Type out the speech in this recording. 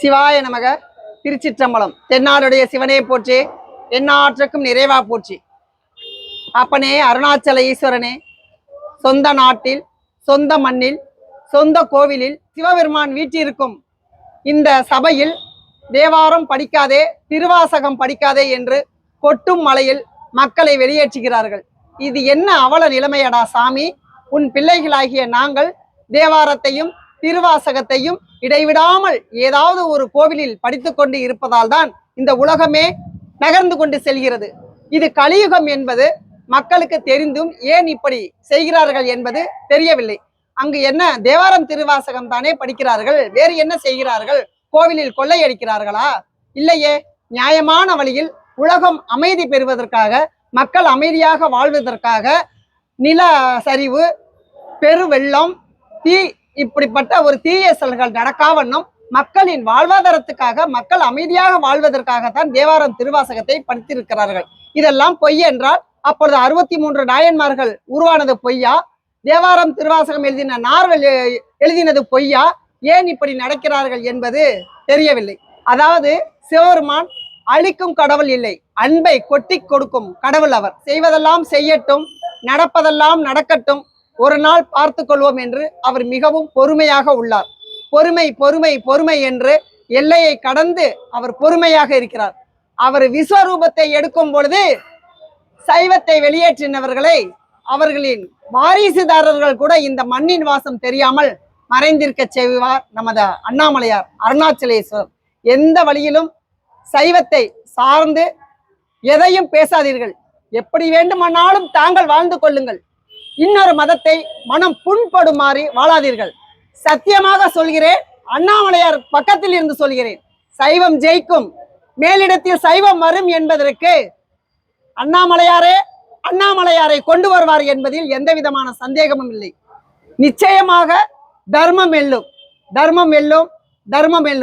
சிவாய நமக திருச்சிற்றம்பலம். தென்னாடுடைய சிவனே போற்றி எந்நாற்றுக்கும் நிறைவா போற்றி. அப்பனே அருணாச்சல ஈஸ்வரனே சொந்த நாட்டில் சொந்த மண்ணில் சொந்த கோவிலில் சிவபெருமான் வீற்றிருக்கும். இந்த சபையில் தேவாரம் படிக்காதே திருவாசகம் படிக்காதே என்று கொட்டும் மலையில் மக்களை வெளியேற்றுகிறார்கள். இது என்ன அவல நிலைமையடா சாமி? உன் பிள்ளைகளாகிய நாங்கள் தேவாரத்தையும் திருவாசகத்தையும் இடைவிடாமல் ஏதாவது ஒரு கோவிலில் படித்துக்கொண்டு இருப்பதால் தான் இந்த உலகமே நகர்ந்து கொண்டு செல்கிறது. இது கலியுகம் என்பது மக்களுக்கு தெரிந்தும் ஏன் இப்படி செய்கிறார்கள் என்பது தெரியவில்லை. அங்கு என்ன தேவாரம் திருவாசகம் தானே படிக்கிறார்கள் வேறு என்ன செய்கிறார்கள் கோவிலில் கொள்ளையடிக்கிறார்களா இல்லையே நியாயமான வழியில் உலகம் அமைதி பெறுவதற்காக மக்கள் அமைதியாக வாழ்வதற்காக நில சரிவு பெருவெள்ளம் தீ இப்படிப்பட்ட ஒரு தீய செயல்கள் நடக்காவண்ணம் மக்களின் வாழ்வாதாரத்துக்காக மக்கள் அமைதியாக வாழ்வதற்காகத்தான் தேவாரம் திருவாசகத்தை படித்திருக்கிறார்கள். இதெல்லாம் பொய் என்றால் அப்பொழுது அறுபத்தி மூன்று நாயன்மார்கள் உருவானது பொய்யா? தேவாரம் திருவாசகம் எழுதின நார்கள் எ- எழுதினது பொய்யா? ஏன் இப்படி நடக்கிறார்கள் என்பது தெரியவில்லை. அதாவது சிவபெருமான் அழிக்கும் கடவுள் இல்லை அன்பை கொட்டி கொடுக்கும் கடவுள் அவர். செய்வதெல்லாம் செய்யட்டும் நடப்பதெல்லாம் நடக்கட்டும் ஒரு நாள் பார்த்து கொள்வோம் என்று அவர் மிகவும் பொறுமையாக உள்ளார். பொறுமை பொறுமை பொறுமை என்று எல்லையை கடந்து அவர் பொறுமையாக இருக்கிறார். அவர் விஸ்வரூபத்தை எடுக்கும் பொழுது சைவத்தை வெளியேற்றினவர்களை அவர்களின் வாரிசுதாரர்கள் கூட இந்த மண்ணின் வாசம் தெரியாமல் மறைந்திருக்க செய்வார் நமது அண்ணாமலையார் அருணாச்சலேஸ்வரர். எந்த வழியிலும் சைவத்தை சார்ந்து எதையும் பேசாதீர்கள். எப்படி வேண்டுமானாலும் தாங்கள் வாழ்ந்து கொள்ளுங்கள். இன்னொரு மதத்தை மனம் புண்படுமாறி வாழாதீர்கள். சத்தியமாக சொல்கிறேன் அண்ணாமலையார் பக்கத்தில் இருந்து சொல்கிறேன் சைவம் ஜெயிக்கும் மேலிடத்தில் சைவம் வரும் என்பதற்கு அண்ணாமலையாரே அண்ணாமலையாரை கொண்டு வருவார் என்பதில் எந்த விதமான சந்தேகமும் இல்லை. நிச்சயமாக தர்மம் வெல்லும் தர்மம் வெல்லும் தர்மம் வெல்லும்